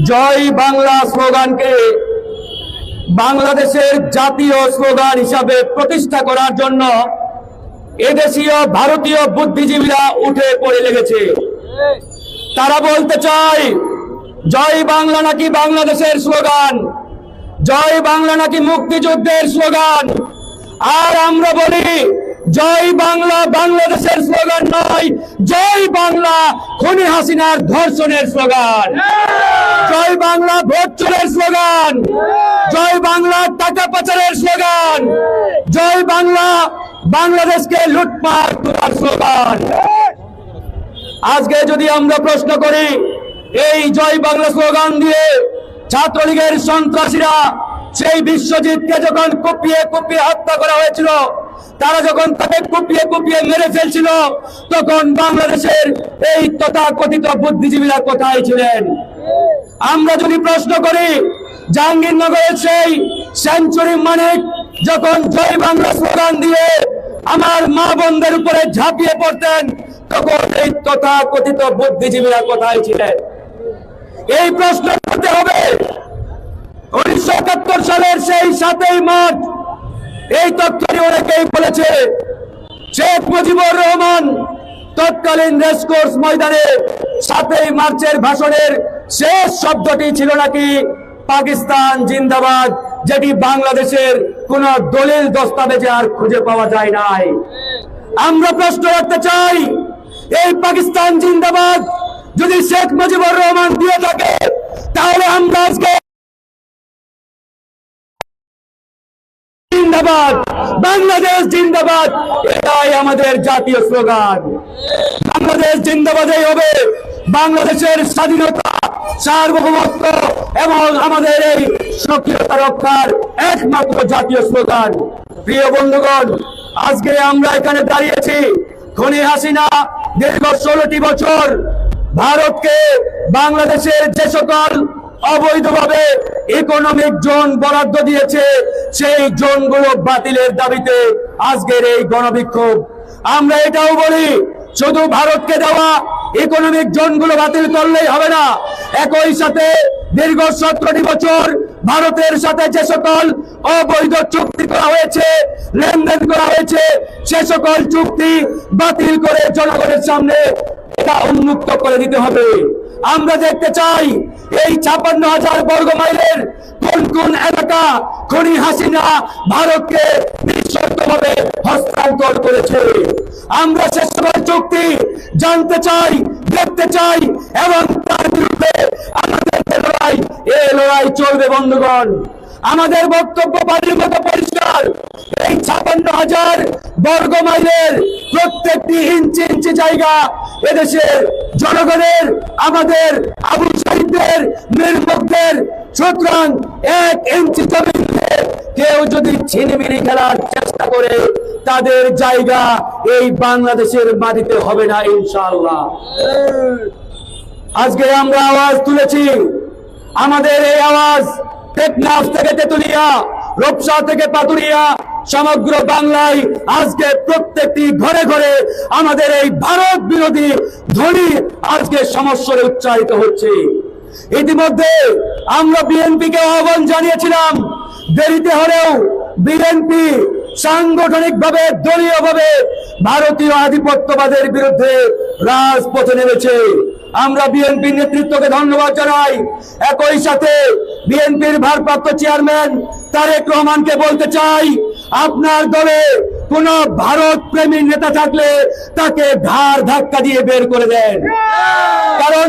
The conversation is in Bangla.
জয় বাংলা স্লোগানকে বাংলাদেশের জাতীয় স্লোগান হিসাবে প্রতিষ্ঠা করার জন্য এদেশীয় ভারতীয় বুদ্ধিজীবীরা উঠে পড়ে লেগেছে। তারা বলতে চায়, জয় বাংলা নাকি বাংলাদেশের স্লোগান? জয় বাংলা নাকি মুক্তিযুদ্ধের স্লোগান? আর আমরা বলি জয় বাংলা বাংলাদেশের স্লোগান নয়, জয় বাংলা খনি হাসিনার ধর্ষণের স্লোগান। জয় বাংলা ভোট স্লোগান। জয় বাংলা টাকা পাচারের স্লোগান। জয় বাংলা বাংলাদেশকে লুটপাট করার স্লোগান। আজকে যদি আমরা প্রশ্ন করি, এই জয় বাংলা স্লোগান দিয়ে ছাত্রলীগের সন্ত্রাসীরা সেই বিশ্বজিৎকে যখন কুপিয়ে কুপিয়ে হত্যা করা হয়েছিল তারা যখন তাকে কুপিয়ে কুপিয়ে মেরে ফেলছিল, তখন বাংলাদেশের এই তথাকথিত বুদ্ধিজীবীরা কোথায় ছিলেন? আমরা যদি প্রশ্ন করি, জাহাঙ্গীরনগরের সেই সেঞ্চুরি মানিক যখন জয় বাংলা স্লোগান দিয়ে আমার মা বোনদের উপরে ঝাঁপিয়ে পড়তেন, তখন এই তথাকথিত বুদ্ধিজীবীরা কোথায় ছিলেন? এই প্রশ্ন করতে হবে, উনিশশো একাত্তর সালের সেই সাতই মার্চ এই তথ্যটি অনেকেই বলেছে, শেখ মুজিবুর রহমান তৎকালীন রেসকোর্স ময়দানে সাতই মার্চের ভাষণের শেষ শব্দটি ছিল নাকি? পাকিস্তান জিন্দাবাদ, যেটি বাংলাদেশের কোন দলিল দস্তাবেজে আর খুঁজে পাওয়া যায় নাই। আমরা প্রশ্ন রাখতে চাই, এই পাকিস্তান জিন্দাবাদ যদি শেখ মুজিবুর রহমান দিয়ে থাকে, তাহলে আমরা আজকে জিন্দাবাদ। বাংলাদেশ জিন্দাবাদ, এটাই আমাদের জাতীয় স্লোগান। বাংলাদেশ জিন্দাবাদই হবে। বাংলাদেশের স্বাধীনতা, সার্বভৌমত্ব এবং আমাদের এই সক্রিয়তা রক্ষার একমাত্র জাতীয় স্লোগান। প্রিয় বন্ধুগণ, আজকে আমরা এখানে দাঁড়িয়েছি খনি হাসিনা দীর্ঘ ষোলোটি বছর। ভারতকে বাংলাদেশের যে সকল অবৈধভাবে ইকোনমিক জোন বরাদ্দ দিয়েছে। সেই জোনগুলো বাতিলের দাবিতে আজকের এই গণবিক্ষোভ। আমরা এটাও বলি, শুধু ভারতকে দেওয়া ইকোনমিক জোনগুলো বাতিল করলেই হবে না। একই সাথে দীর্ঘ সতেরোটি বছর ভারতের সাথে যে সকল অবৈধ চুক্তি করা হয়েছে, লেনদেন করা হয়েছে, সে সকল চুক্তি বাতিল করে জনগণের সামনে এটা উন্মুক্ত করে দিতে হবে। আমরা দেখতে চাই এই ছাপান্ন হাজার বর্গ মাইলের কোন কোন এলাকা খনি হাসিনা ভারতকে নিঃশর্তভাবে হস্তান্তর করেছে? আমরা সকল চুক্তি জানতে চাই, দেখতে চাই, এবং তার বিরুদ্ধে আমাদের লড়াই, এ লড়াই চলবে, বন্ধুগণ। আমাদের বক্তব্য বাড়ির মতো পরিষ্কার। এই ছাপান্ন হাজার বর্গ মাইলের প্রত্যেকটি ইঞ্চি ইঞ্চি জায়গা এদেশের জনগণের, আমাদের আবু সাহিদদের নির্মুখদের সুতরাং এক ইঞ্চি জমিতে কেউ যদি ছিনিমিনি খেলার চেষ্টা করে, তাদের জায়গা এই বাংলাদেশের মাটিতে হবে না ইনশাআল্লাহ। আজকে আমরা আওয়াজ তুলেছি। আমাদের এই আওয়াজ টেকনাফ থেকে তেতুলিয়া, রূপসা থেকে পাতুরিয়া সমগ্র বাংলায় আজকে প্রত্যেকটি ঘরে ঘরে আমাদের এই ভারত বিরোধী ধ্বনি আজকে সমস্যারে উচ্চারিত হচ্ছে। ইতিমধ্যে আমরা বিএনপিকে আহ্বান জানিয়েছিলাম, দেরিতে হলেও বিএনপি সাংগঠনিক ভাবে দলীয় ভাবে ভারতীয় আধিপত্যবাদের বিরুদ্ধে রাজপথে নেমেছে। আমরা বিএনপি নেতৃত্বকে ধন্যবাদ জানাই। একই সাথে বিএনপির ভারপ্রাপ্ত চেয়ারম্যান তারেক রহমানকে বলতে চাই আপনার দলে কোন ভারত প্রেমী নেতা থাকলে তাকে ধার ধাক্কা দিয়ে বের করে দেন। কারণ